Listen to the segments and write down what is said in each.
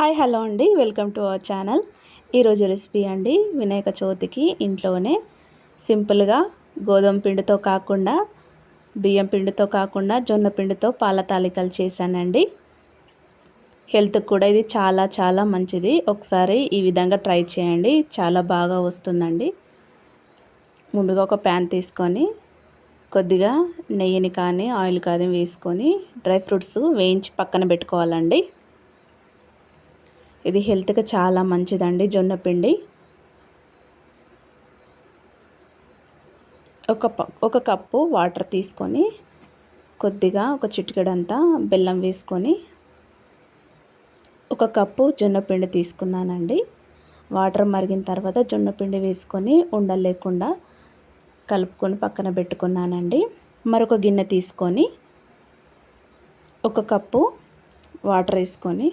Hi hello అండి. Welcome to our channel. ఈరోజు recipe అండి వినాయక చవితికి ఇంట్లోనే సింపుల్గా గోధుమ పిండితో కాకుండా బియ్యం పిండితో కాకుండా జొన్న పిండితో పాల తాలికలు చేశానండి. హెల్త్కి కూడా ఇది చాలా చాలా మంచిది. ఒకసారి ఈ విధంగా ట్రై చేయండి. చాలా బాగా వస్తుందండి. ముందుగా ఒక ప్యాన్ తీసుకొని కొద్దిగా నెయ్యిని కానీ ఆయిల్ కానీ వేసుకొని డ్రై ఫ్రూట్స్ వేయించి పక్కన పెట్టుకోవాలండి. ఇది హెల్త్కి చాలా మంచిదండి జొన్న పిండి. ఒక ఒక కప్పు వాటర్ తీసుకొని కొద్దిగా ఒక చిటికెడంతా బెల్లం వేసుకొని ఒక కప్పు జొన్నపిండి తీసుకున్నానండి. వాటర్ మరిగిన తర్వాత జొన్నపిండి వేసుకొని వేసుకొని ఉండలేకుండా కలుపుకొని పక్కన పెట్టుకున్నానండి. మరొక గిన్నె తీసుకొని ఒక కప్పు వాటర్ వేసుకొని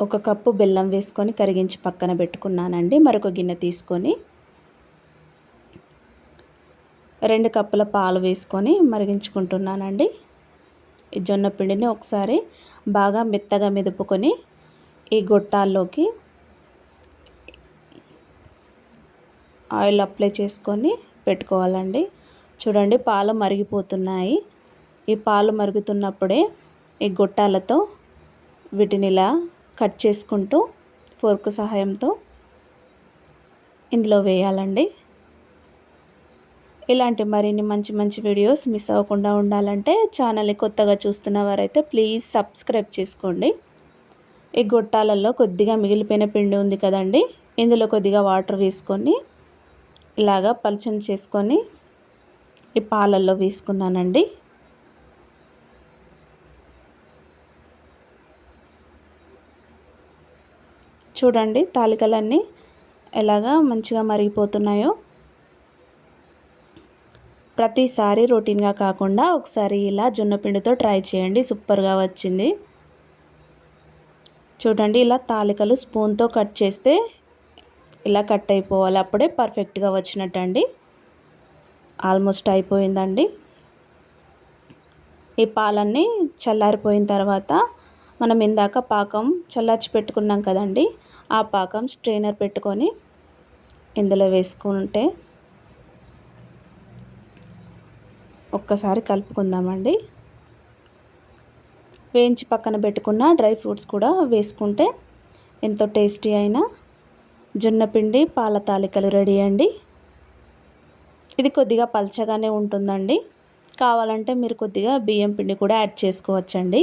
ఒక కప్పు బెల్లం వేసుకొని కరిగించి పక్కన పెట్టుకున్నానండి. మరొక గిన్నె తీసుకొని రెండు కప్పుల పాలు వేసుకొని మరిగించుకుంటున్నానండి. ఈ జొన్న పిండిని ఒకసారి బాగా మెత్తగా మెదుపుకొని ఈ గొట్టాల్లోకి ఆయిల్ అప్లై చేసుకొని పెట్టుకోవాలండి. చూడండి పాలు మరిగిపోతున్నాయి. ఈ పాలు మరుగుతున్నప్పుడే ఈ గొట్టాలతో వీటిని ఇలా కట్ చేసుకుంటూ ఫోర్క్ సహాయంతో ఇందులో వేయాలండి. ఇలాంటి మరిన్ని మంచి మంచి వీడియోస్ మిస్ అవ్వకుండా ఉండాలంటే ఛానల్ని కొత్తగా చూస్తున్న వారైతే ప్లీజ్ సబ్స్క్రైబ్ చేసుకోండి. ఈ గొట్టాలలో కొద్దిగా మిగిలిపోయిన పిండి ఉంది కదండి ఇందులో కొద్దిగా వాటర్ వేసుకొని ఇలాగా పలచని చేసుకొని ఈ పాలల్లో వేసుకున్నానండి. చూడండి తాలికలన్నీ ఎలాగా మంచిగా మరిగిపోతున్నాయో. ప్రతిసారి రొటీన్గా కాకుండా ఒకసారి ఇలా జొన్నపిండితో ట్రై చేయండి సూపర్గా వచ్చింది. చూడండి ఇలా తాలికలు స్పూన్తో కట్ చేస్తే ఇలా కట్ అయిపోవాలి అప్పుడే పర్ఫెక్ట్గా వచ్చినట్టండి. ఆల్మోస్ట్ అయిపోయిందండి. ఈ పాలన్నీ చల్లారిపోయిన తర్వాత మనం ఇందాక పాకం చల్లార్చి పెట్టుకున్నాం కదండి ఆ పాకం స్ట్రైనర్ పెట్టుకొని ఇందులో వేసుకుంటే ఒక్కసారి కలుపుకుందామండి. వేయించి పక్కన పెట్టుకున్న డ్రై ఫ్రూట్స్ కూడా వేసుకుంటే ఎంతో టేస్టీ అయిన జొన్నపిండి పాల తాలికలు రెడీ అండి. ఇది కొద్దిగా పల్చగానే ఉంటుందండి. కావాలంటే మీరు కొద్దిగా బియ్యం పిండి కూడా యాడ్ చేసుకోవచ్చండి.